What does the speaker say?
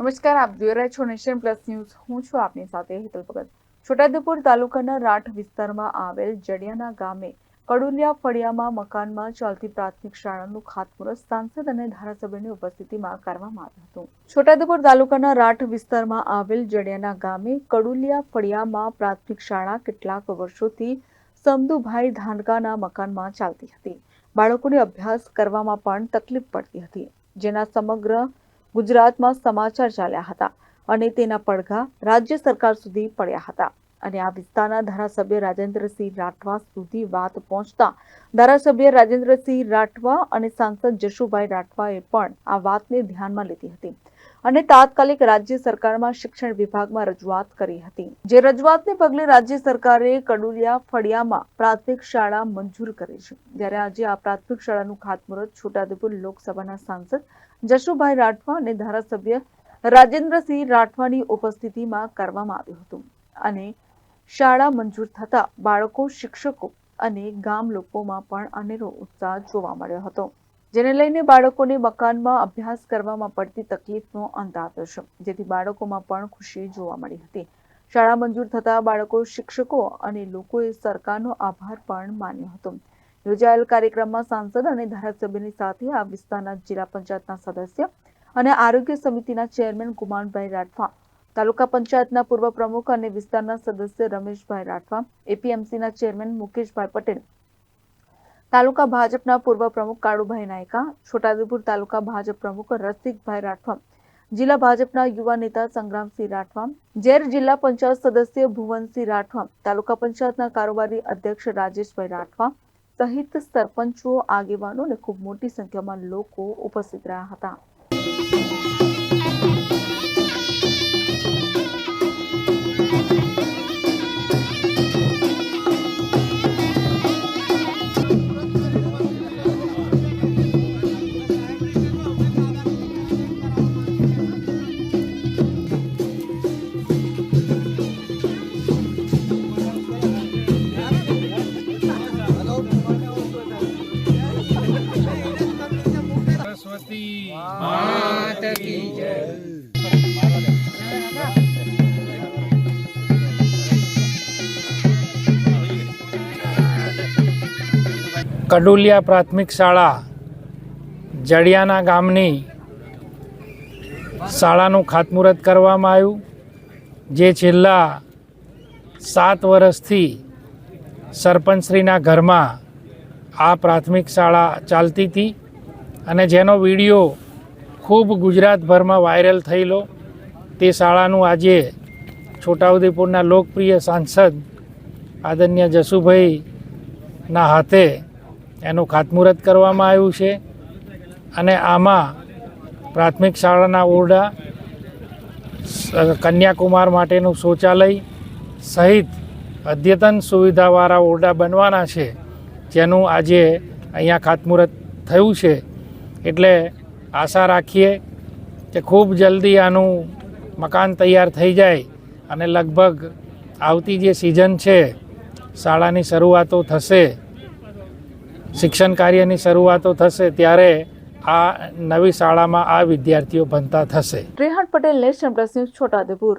નમસ્કાર, આપ જોઈ રહ્યા છો નેશન પ્લસ ન્યૂઝ. હું છું આપની સાથે હેતલ ભગત. છોટાઉદેપુર તાલુકાના રાઠ વિસ્તારમાં આવેલ જડિયાના ગામે કડુલિયા ફળિયામાં મકાનમાં ચાલતી પ્રાથમિક શાળાનું ખાતમુહૂર્ત સાંસદ અને ધારાસભ્યની ઉપસ્થિતિમાં કરવામાં આવ્યું હતું. છોટાઉદેપુર તાલુકાના રાઠ વિસ્તારમાં આવેલ જડિયાના ગામે કડુલિયા ફળિયામાં પ્રાથમિક શાળા કેટલાક વર્ષોથી સમદુભાઈ ધાનકાના મકાનમાં ચાલતી હતી. બાળકોને અભ્યાસ કરવામાં પણ તકલીફ પડતી હતી. જેના સમગ્ર ગુજરાતમાં સમાચાર ચાલ્યા હતા અને તેના પડઘા રાજ્ય સરકાર સુધી પડ્યા હતા. અને આ વિસ્તારના ધારાસભ્ય રાજેન્દ્રસિંહ રાઠવા સુધી વાત પહોંચતા ધારાસભ્ય રાજેન્દ્રસિંહ રાઠવા અને સાંસદ જશુભાઈ રાઠવાએ પણ આ વાતને ધ્યાનમાં લીધી હતી. અને તાત્કાલિક રાજ્ય સરકારમાં શિક્ષણ વિભાગમાં રજૂઆત કરી હતી. જે રજૂઆતને પગલે રાજ્ય સરકારે કડુલિયા ફળિયામાં પ્રાથમિક શાળા મંજૂર કરી છે. જ્યારે આજે આ પ્રાથમિક શાળાનું ખાતમુહૂર્ત છોટાઉદેપુર લોકસભાના સાંસદ જશુભાઈ રાઠવા અને ધારાસભ્ય રાજેન્દ્રસિંહ રાઠવાની ઉપસ્થિતિમાં કરવામાં આવ્યું હતું. અને શાળા મંજૂર થતા બાળકો, શિક્ષકો અને ગામ લોકોમાં પણ અનેરો ઉત્સાહ જોવા મળ્યો હતો. જેને લઈને બાળકોને મકાનમાં અભ્યાસ કરવામાં પડતી તકલીફનો અંત આવ્યો છે. જેથી બાળકોમાં પણ ખુશી જોવા મળી હતી. શાળા મંજૂર થતા બાળકો, શિક્ષકો અને લોકોએ સરકારનો આભાર પણ માન્યો હતો. યોજાયેલ કાર્યક્રમમાં સાંસદ અને ધારાસભ્યની સાથે આ વિસ્તારના જિલ્લા પંચાયતના સદસ્ય અને આરોગ્ય સમિતિના ચેરમેન કુમારભાઈ રાઠવા, તાલુકા પંચાયતના પૂર્વ પ્રમુખ અને વિસ્તારના સદસ્ય રમેશભાઈ રાઠવા, એપીએમસીના ચેરમેન મુકેશભાઈ પટેલ તાલુકા ભાજપના પૂર્વ પ્રમુખ કાળુભાઈ નાયકા, છોટાઉદેપુર તાલુકા ભાજપ પ્રમુખ રસિકભાઈ રાઠવા, જિલ્લા ભાજપના યુવા નેતા સંગ્રામસિંહ રાઠવા જેર જિલ્લા પંચાયત સદસ્ય ભુવનસિંહ રાઠવા, તાલુકા પંચાયતના કારોબારી અધ્યક્ષ રાજેશભાઈ રાઠવા સહિત સરપંચો, આગેવાનો અને ખૂબ મોટી સંખ્યામાં લોકો ઉપસ્થિત રહ્યા હતા. કડુલિયા પ્રાથમિક શાળા જડિયાના ગામની શાળાનું ખાતમુહૂર્ત કરવામાં આવ્યું, જે છેલ્લા સાત વર્ષથી સરપંચશ્રીના ઘરમાં આ પ્રાથમિક શાળા ચાલતી હતી. અને જેનો વીડિયો ખૂબ ગુજરાતભરમાં વાયરલ થયેલો તે શાળાનું આજે છોટાઉદેપુરના લોકપ્રિય સાંસદ આદરણીય જસુભાઈના હાથે એનું ખાતમુહૂર્ત કરવામાં આવ્યું છે અને આમાં પ્રાથમિક શાળાના ઓરડા કન્યાકુમાર માટેનું શૌચાલય સહિત અદ્યતન સુવિધાવાળા ઓરડા બનવાના છે, જેનું આજે અહીંયા ખાતમુહૂર્ત થયું છે. એટલે આશા રાખીએ કે ખૂબ જલ્દી આનું મકાન તૈયાર થઈ જાય અને લગભગ આવતી જે સિઝન છે, શાળાની શરૂઆતો થશે, શિક્ષણ કાર્યની શરૂઆતો થશે, ત્યારે આ નવી શાળામાં આ વિદ્યાર્થીઓ ભણતા થશે. Rehan Patel, national plus news, Chhota Udepur.